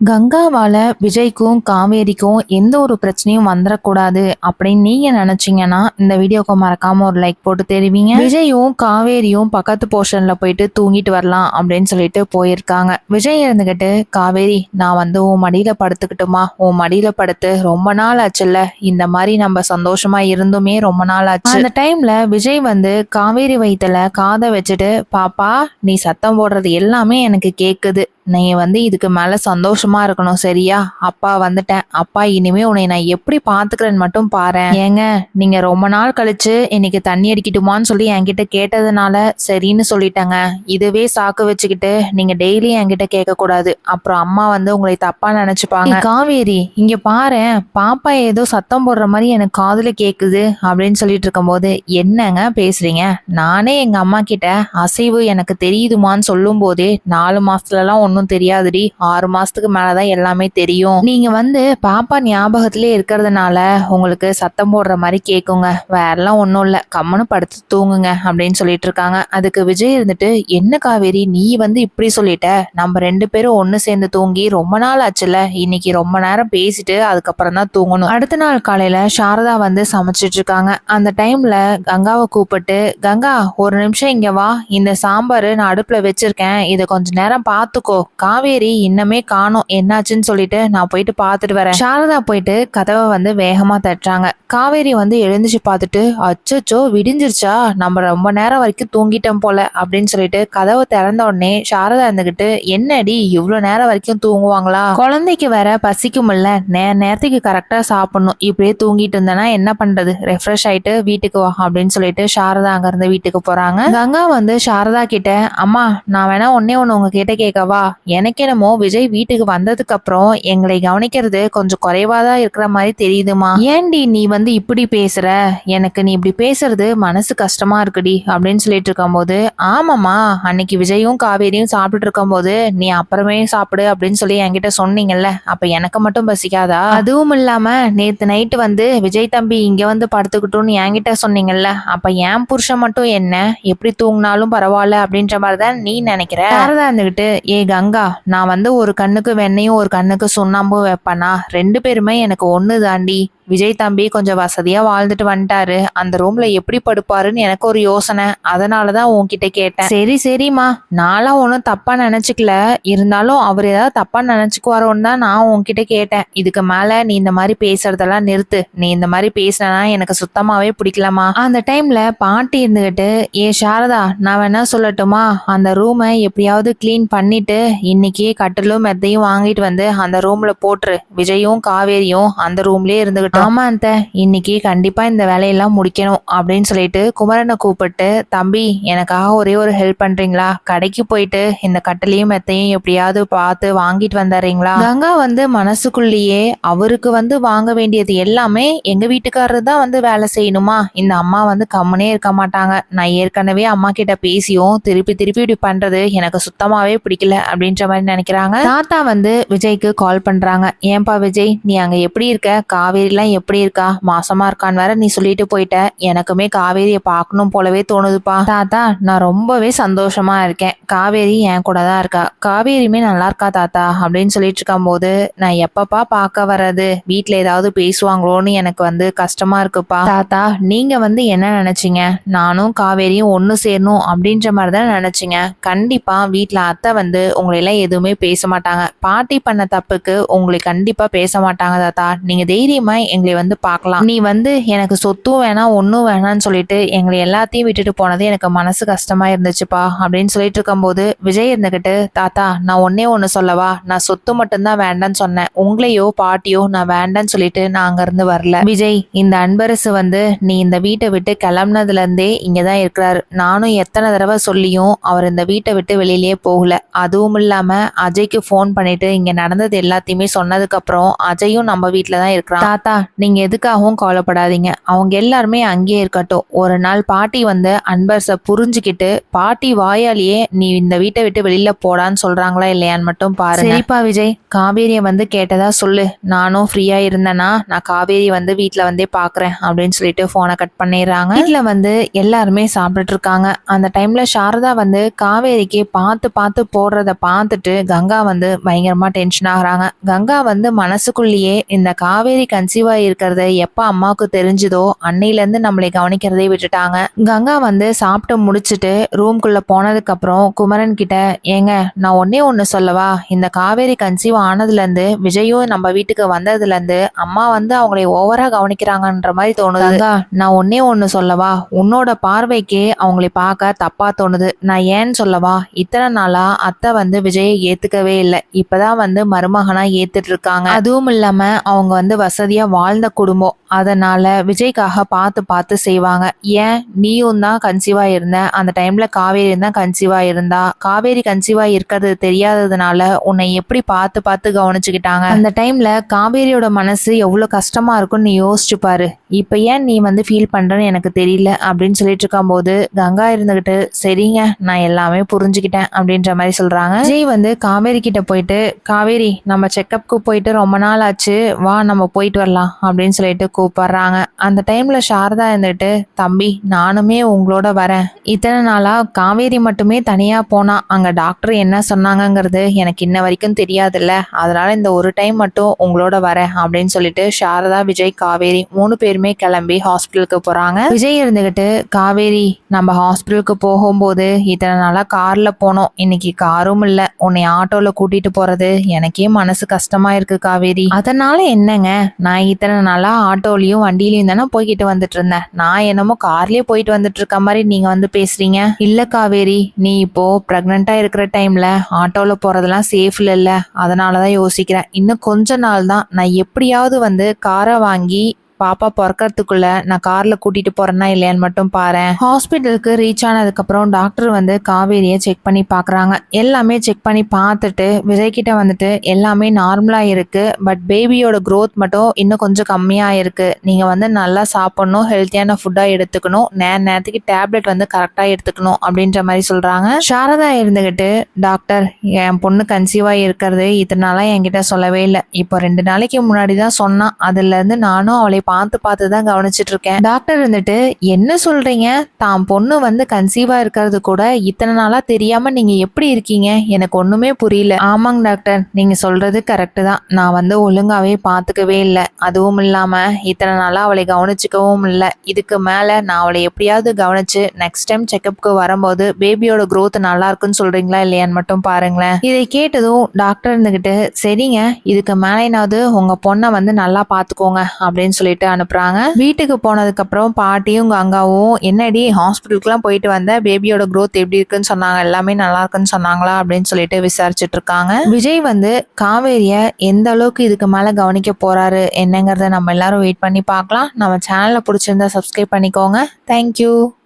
கங்காவால் விஜய்க்கும் காவேரிக்கும் எந்த ஒரு பிரச்சனையும் வந்துடக்கூடாது அப்படின்னு நீங்கள் நினச்சிங்கன்னா இந்த வீடியோக்கு மறக்காமல் ஒரு லைக் போட்டு தெரிவிங்க. விஜயும் காவேரியும் பக்கத்து போர்ஷனில் போயிட்டு தூங்கிட்டு வரலாம் அப்படின்னு சொல்லிட்டு போயிருக்காங்க. விஜய் இருந்துக்கிட்டு காவேரி நான் வந்து உன் மடியில் படுத்துக்கிட்டுமா? உன் மடியில் படுத்து ரொம்ப நாள் ஆச்சுல்ல? இந்த மாதிரி நம்ம சந்தோஷமாக இருந்துமே ரொம்ப நாள் ஆச்சு. அந்த டைமில் விஜய் வந்து காவேரி வயித்துல காதை வச்சுட்டு பாப்பா நீ சத்தம் போடுறது எல்லாமே எனக்கு கேட்குது நீ வந்து இதுக்கு மேலே சந்தோஷமா இருக்கணும் சரியா? அப்பா வந்துட்டேன். அப்பா இனிமே உன்னை நான் எப்படி பார்த்துக்கிறேன்னு மட்டும் பாரேன் ஏங்க நீங்க ரொம்ப நாள் கழிச்சு இன்னைக்கு தண்ணி அடிக்கட்டுமான்னு சொல்லி என்கிட்ட கேட்டதுனால சரின்னு சொல்லிட்டேங்க. இதுவே சாக்கு வச்சுக்கிட்டு நீங்க டெய்லி என்கிட்ட கேட்க கூடாது அப்புறம் அம்மா வந்து உங்களை தப்பா நினைச்சுப்பாங்க. காவேரி இங்க பாரு. பாப்பா ஏதோ சத்தம் போடுற மாதிரி எனக்கு காதுல கேக்குது அப்படின்னு சொல்லிட்டு இருக்கும்போது என்னங்க பேசுறீங்க? நானே எங்க அம்மா கிட்ட அசைவு எனக்கு தெரியுதுமான்னு சொல்லும் போதே நாலு மாசத்துல எல்லாம் ஒன்றும் தெரியாதுடி. ஆறு மாசத்துக்கு மேலதான் எல்லாமே தெரியும். நீங்க வந்து பாப்பா ஞாபகத்திலே இருக்கிறதுனால உங்களுக்கு சத்தம் போடுற மாதிரி கேட்குங்க வேறெல்லாம் ஒன்றும் இல்லை. கம்மனு படுத்து தூங்குங்க அப்படின்னு சொல்லிட்டு இருக்காங்க. அதுக்கு விஜய் இருந்துட்டு என்ன காவேரி நீ வந்து இப்படி சொல்லிட்ட? நம்ம ரெண்டு பேரும் ஒன்று சேர்ந்து தூங்கி ரொம்ப நாள் ஆச்சுல இன்னைக்கு ரொம்ப நேரம் பேசிட்டு அதுக்கப்புறம் தான் தூங்கணும். அடுத்த நாள் காலையில சாரதா வந்து சமைச்சிட்டு இருக்காங்க. அந்த டைம்ல கங்காவை கூப்பிட்டு கங்கா ஒரு நிமிஷம் இங்க வா. இந்த சாம்பார் நான் அடுப்புல வச்சிருக்கேன். இதை கொஞ்ச நேரம் பார்த்துக்கோ. காவேரி இன்னமே காணோம். என்னாச்சுன்னு சொல்லிட்டு நான் போயிட்டு பார்த்துட்டு வரேன். சாரதா போயிட்டு கதவை வந்து வேகமா தட்டுறாங்க. காவேரி வந்து எழுந்துச்சு பார்த்துட்டு அச்சோச்சோ விடிஞ்சிருச்சா? நம்ம ரொம்ப நேரம் வரைக்கும் தூங்கிட்டோம் போல அப்படின்னு சொல்லிட்டு கதவை திறந்த உடனே சாரதா இருந்துகிட்டு என்னடி இவ்வளவு நேரம் வரைக்கும் தூங்குவாங்களா? குழந்தைக்கு வேற பசிக்குமில்ல. நே நேரத்துக்கு கரெக்டா சாப்பிடணும். இப்படியே தூங்கிட்டு இருந்தேன்னா என்ன பண்றது? ரெஃப்ரெஷ் ஆயிட்டு வீட்டுக்கு வா அப்படின்னு சொல்லிட்டு சாரதா அங்க இருந்து வீட்டுக்கு போறாங்க. கங்கா வந்து சாரதா கிட்ட அம்மா நான் வேணா ஒன்னே ஒண்ணு உங்ககிட்ட கேட்கவா? எனக்கு என்னமோ விஜய் வீட்டுக்கு வந்ததுக்கு அப்புறம் எங்களை கவனிக்கிறது கொஞ்சம் குறைவா தான் இருக்கிற மாதிரி தெரியுதுமா? ஏன்டி நீ வந்து இப்படி பேசுற? எனக்கு நீ இப்படி பேசுறது மனசு கஷ்டமா இருக்குடி அப்படின்னு சொல்லிட்டு இருக்கும்போது ஆமாம்மா அன்னைக்கு விஜயும் காவேரியும் சாப்பிட்டுட்டு இருக்கும்போது நீ அப்புறமே சாப்பிடு அப்படின்னு சொல்லி என்கிட்ட சொன்னீங்கல்ல அப்ப எனக்கு மட்டும் பசிக்காதா? அதுவும் இல்லாம நேத்து நைட்டு வந்து விஜய் தம்பி இங்க வந்து படுத்துக்கிட்டோம்னு என்கிட்ட சொன்னீங்கல்ல அப்ப என் புருஷன் மட்டும் என்ன எப்படி தூங்கினாலும் பரவாயில்ல அப்படின்ற மாதிரி தான் நீ நினைக்கிற? சாரதா இருந்துகிட்டு ஏ கங்கா நான் வந்து ஒரு கண்ணுக்கு வெண்ணையும் ஒரு கண்ணுக்கு சுண்ணாம்பும் வைப்பேனா? ரெண்டு பேருமே எனக்கு ஒன்று தாண்டி விஜய் தம்பி கொஞ்சம் வசதியாக வாழ்ந்துட்டு வந்துட்டாரு. அந்த ரூம்ல எப்படி படுப்பாருன்னு எனக்கு ஒரு யோசனை. அதனாலதான் உன்கிட்ட கேட்டேன். சரி சரிம்மா. நான்லாம் ஒன்றும் தப்பா நினைச்சுக்கல. இருந்தாலும் அவர் ஏதாவது தப்பா நினைச்சுக்குவாரோன்னு தான் நான் உன்கிட்ட கேட்டேன். இதுக்கு மேல நீ இந்த மாதிரி பேசுறதெல்லாம் நிறுத்து. நீ இந்த மாதிரி பேசினா எனக்கு சுத்தமாவே பிடிக்கலமா அந்த டைம்ல பாட்டி இருந்துகிட்டு ஏ சாரதா நான் வேணா சொல்லட்டுமா? அந்த ரூமை எப்படியாவது க்ளீன் பண்ணிட்டு இன்னைக்கு கட்டிலும் மெத்தையும் வாங்கிட்டு வந்து அந்த ரூம்ல போட்டுரு. விஜயும் காவேரியும் அந்த ரூம்லயே இருந்துகிட்டு ஆமா அந்த இன்னைக்கு கண்டிப்பா இந்த வேலையெல்லாம் முடிக்கணும் அப்படின்னு சொல்லிட்டு குமரனை கூப்பிட்டு தம்பி எனக்காக ஒரே ஒரு ஹெல்ப் பண்றீங்களா? கடைக்கு போயிட்டு இந்த கட்டிலையும் மெத்தையும் எப்படியாவது பார்த்து வாங்கிட்டு வந்துடுறீங்களா? கங்கா வந்து மனசுக்குள்ளேயே அவருக்கு வந்து வாங்க வேண்டியது எல்லாமே எங்க வீட்டுக்காரரு தான் வந்து வேலை செய்யணுமா? இந்த அம்மா வந்து கம்முனே இருக்க மாட்டாங்க. நான் ஏற்கனவே அம்மா கிட்ட பேசியும் திருப்பி திருப்பி இப்படி பண்றது எனக்கு சுத்தமாவே பிடிக்கல அப்படின்ற மாதிரி நினைக்கிறாங்க. தாத்தா வந்து விஜய்க்கு கால் பண்றாங்க. ஏன்பா விஜய் நீ அங்க எப்படி இருக்க? காவேரிலாம் எப்படி இருக்கா? மாசமா இருக்கான்னு வேற நீ சொல்லிட்டு போயிட்ட. எனக்குமே காவேரியை பார்க்கணும் போலவே தோணுதுப்பா. தாத்தா நான் ரொம்பவே சந்தோஷமா இருக்கேன். காவேரி என் கூட தான் இருக்கா. காவேரியுமே நல்லா இருக்கா தாத்தா? அப்படின்னு சொல்லிட்டு இருக்கும்போது நான் எப்பப்பா பார்க்க வர்றது? வீட்டுல ஏதாவது பேசுவாங்களோன்னு எனக்கு வந்து கஷ்டமா இருக்குப்பா. தாத்தா நீங்க வந்து என்ன நினைச்சீங்க? நானும் காவேரியும் ஒன்று சேரணும் அப்படின்ற மாதிரி தான் நினைச்சீங்க. கண்டிப்பா வீட்டுல அத்தை வந்து உங்களை எல்லாம் எதுவுமே பேச மாட்டாங்க. பாட்டி பண்ண தப்புக்கு உங்களை கண்டிப்பா பேச மாட்டாங்க தாத்தா. நீங்க தைரியமா எங்களை வந்து பார்க்கலாம். நீ வந்து எனக்கு சொத்தும் வேணாம் ஒன்றும் வேணாம்னு சொல்லிட்டு எங்களை எல்லாத்தையும் விட்டுட்டு போனது எனக்கு மனசு கஷ்டமா இருந்துச்சுப்பா அப்படின்னு சொல்லிட்டு இருக்கும்போது விஜய் இருந்துகிட்டு தாத்தா நான் ஒன்னே ஒன்று சொல்லவா? நான் சொத்து மட்டும்தான் வேண்டான்னு சொன்னேன். உங்களையோ பாட்டியோ நான் வேண்டான்னு சொல்லிட்டு நான் அங்கேருந்து வரல. விஜய் இந்த அன்பரசு வந்து நீ இந்த வீட்டை விட்டு கிளம்புனதுலேருந்தே இங்கே தான் இருக்கிறாரு. நானும் எத்தனை தடவை சொல்லியும் அவர் இந்த வீட்டை விட்டு வெளியிலேயே போகல. அதுவும் இல்லாமல் அஜய்க்கு ஃபோன் பண்ணிட்டு இங்கே நடந்தது எல்லாத்தையுமே சொன்னதுக்கப்புறம் அஜயும் நம்ம வீட்டில் தான் இருக்கிறான். தாத்தா நீங்க எதுக்காகவும் கவலைப்படாதீங்க. அவங்க எல்லாருமே அங்கேயே இருக்கட்டும். ஒரு நாள் பாட்டி வந்து அன்பர்ஸை புரிஞ்சுக்கிட்டு பாட்டி வாயாலேயே நீ இந்த வீட்டை விட்டு வெளியில போடான்னு சொல்றாங்களா இல்லையான்னு மட்டும் பாரு சரிப்பா விஜய். காவேரியை வந்து கேட்டதா சொல்லு. நானும் ஃப்ரீயா இருந்தேன்னா நான் காவேரி வந்து வீட்டில் வந்தே பார்க்குறேன் அப்படின்னு சொல்லிட்டு ஃபோனை கட் பண்ணிடுறாங்க. வீட்டில் வந்து எல்லாருமே சாப்பிட்டுட்டு இருக்காங்க. அந்த டைம்ல சாரதா வந்து காவேரிக்கு பார்த்து பார்த்து போடுறத பார்த்துட்டு கங்கா வந்து பயங்கரமா டென்ஷன் ஆகுறாங்க. கங்கா வந்து மனசுக்குள்ளேயே இந்த காவேரி கன்சீவ் இருக்கிறத எப்ப அம்மாவுக்கு தெரிஞ்சுதோ அன்னையில இருந்து நம்மளை கவனிக்கிறதே விட்டுட்டாங்க. கங்கா வந்து சாப்பிட்டு முடிச்சுட்டு ரூம்குள்ள போனதுக்கு அப்புறம் குமரன் கிட்ட ஏங்க நான் ஒன்னே ஒன்னு சொல்லவா? இந்த காவேரி கன்சீவ் ஆனதுல இருந்து விஜயும் நம்ம வீட்டுக்கு வந்ததுல இருந்து அம்மா வந்து அவங்களை ஓவரா கவனிக்கிறாங்கன்ற மாதிரி தோணுது. நான் ஒன்னே ஒன்னு சொல்லவா? உன்னோட பார்வைக்கே அவங்களை பார்க்க தப்பா தோணுது. நான் ஏன்னு சொல்லவா? இத்தனை நாளா அத்தை வந்து விஜயை ஏத்துக்கவே இல்லை. இப்பதான் வந்து மருமகனா ஏத்துட்டு இருக்காங்க அதுவும் இல்லாம அவங்க வந்து வசதியா வாழ்ந்த குடும்பம். அதனால விஜய்க்காக பார்த்து பார்த்து செய்வாங்க. ஏன்? நீயும் தான் கன்சீவாக இருந்த. அந்த டைம்ல காவேரி தான் கன்சீவாக இருந்தா. காவேரி கன்சீவாக இருக்கிறது தெரியாததுனால உன்னை எப்படி பார்த்து பார்த்து கவனிச்சுக்கிட்டாங்க? அந்த டைம்ல காவேரியோட மனசு எவ்வளோ கஷ்டமா இருக்கும்னு நீ யோசிச்சு பாரு. ஏன் நீ வந்து ஃபீல் பண்ணுறேன்னு எனக்கு தெரியல அப்படின்னு சொல்லிட்டு இருக்கும்போது கங்கா இருந்துகிட்டு சரிங்க நான் எல்லாமே புரிஞ்சுக்கிட்டேன் அப்படின்ற மாதிரி சொல்றாங்க. விஜய் வந்து காவேரி கிட்ட போயிட்டு காவேரி நம்ம செக்கப்க்கு போயிட்டு ரொம்ப நாள் ஆச்சு. வா நம்ம போயிட்டு வரலாம். அப்படின்னு சொல்லிட்டு கூப்பிடுறாங்க. அந்த டைம்ல சாரதா இருந்துட்டு தம்பி நானுமே உங்களோட வரேன். இத்தனை நாளா காவேரி மட்டுமே தனியா போனா அங்க டாக்டர் என்ன சொன்னாங்கங்கிறது எனக்கு இன்ன வரைக்கும் தெரியாதுல்ல. அதனால இந்த ஒரு டைம் மட்டும் உங்களோட வரேன் அப்படின்னு சொல்லிட்டு சாரதா விஜய் காவேரி மூணு பேருமே கிளம்பி ஹாஸ்பிட்டலுக்கு போறாங்க. விஜய் இருந்துகிட்டு காவேரி நம்ம ஹாஸ்பிட்டலுக்கு போகும்போது இத்தனை நாளா கார்ல போனோம். இன்னைக்கு காரும் இல்ல. உன்னை ஆட்டோல கூட்டிட்டு போறது எனக்கே மனசு கஷ்டமா இருக்கு காவேரி. அதனால என்னங்க? நான் இத்தனை நாளாக ஆட்டோலையும் வண்டியிலையும் தானே போய்கிட்டு வந்துட்டு இருந்தேன் நான் என்னமோ கார்லயே போயிட்டு வந்துட்டு இருக்க மாதிரி நீங்க வந்து பேசுறீங்க. இல்ல காவேரி நீ இப்போ பிரெக்னண்டா இருக்கிற டைம்ல ஆட்டோல போறதெல்லாம் இல்லை இல்ல. அதனாலதான் யோசிக்கிறேன். இன்னும் கொஞ்ச நாள் தான் நான் எப்படியாவது வந்து காரை வாங்கி பாப்பா பிறக்கிறதுக்குள்ள நான் கார்ல கூட்டிட்டு போறேன்னா இல்லையான்னு மட்டும் பாரு ஹாஸ்பிட்டலுக்கு ரீச் ஆனதுக்கு அப்புறம் டாக்டர் வந்து காவேரியை செக் பண்ணி பாக்குறாங்க. எல்லாமே செக் பண்ணி பார்த்துட்டு விஜய் கிட்ட வந்துட்டு எல்லாமே நார்மலா இருக்கு. பட் பேபியோட க்ரோத் மட்டும் இன்னும் கொஞ்சம் கம்மியா இருக்கு. நீங்க வந்து நல்லா சாப்பிடணும் ஹெல்த்தியான ஃபுட்டா எடுத்துக்கணும். நேர நேரத்துக்கு டேப்லெட் வந்து கரெக்டா எடுத்துக்கணும் அப்படின்ற மாதிரி சொல்றாங்க. சாரதா இருந்துகிட்டு டாக்டர் என் பொண்ணு கன்சீவா இருக்கிறது. இதனால என்கிட்ட சொல்லவே இல்லை. இப்போ ரெண்டு நாளைக்கு முன்னாடி தான் சொன்னான் அதுல இருந்து நானும் அவளை பார்த்து பார்த்து தான் கவனிச்சிட்டு இருக்கேன் டாக்டர் இருந்துட்டு என்ன சொல்றீங்க? தான் பொண்ணு வந்து கன்சீவா இருக்கிறது கூட இத்தனை நாளா தெரியாம நீங்க எப்படி இருக்கீங்க? எனக்கு ஒண்ணுமே புரியல. ஆமாங்க டாக்டர் நீங்க சொல்றது கரெக்டு தான். நான் வந்து ஒழுங்காவே பார்த்துக்கவே இல்லை. அதுவும் இல்லாம இத்தனை நாளா அவளை கவனிச்சுக்கவும் இல்லை. இதுக்கு மேல நான் அவளை எப்படியாவது கவனிச்சு நெக்ஸ்ட் டைம் செக்கப்புக்கு வரும்போது பேபியோட க்ரோத் நல்லா இருக்குன்னு சொல்றீங்களா இல்லையான்னு மட்டும் பாருங்களேன். இதை கேட்டதும் டாக்டர் இருந்துகிட்டு சரிங்க இதுக்கு மேலேனாவது உங்க பொண்ணை வந்து நல்லா பாத்துக்கோங்க அப்படின்னு சொல்லிட்டு அனுப்புறாங்க. வீட்டுக்கு போனதுக்கு அப்புறம் பாட்டியும் கங்காவும் என்னடி ஹாஸ்பிட்டலுக்குலாம் போயிட்டு வந்த? பேபியோட க்ரோத் எப்படி இருக்குன்னு சொன்னாங்க. எல்லாமே நல்லா இருக்குன்னு சொன்னாங்களா? அப்படின்னு சொல்லிட்டு விசாரிச்சுட்டு இருக்காங்க. விஜய் வந்து காவேரிய எந்த அளவுக்கு இதுக்கு மேல கவனிக்க போறாரு? என்னங்கிறத நம்ம எல்லாரும் வெயிட் பண்ணி பார்க்கலாம். நம்ம சேனலை பிடிச்சிருந்தா சப்ஸ்கிரைப் பண்ணிக்கோங்க. தேங்க்யூ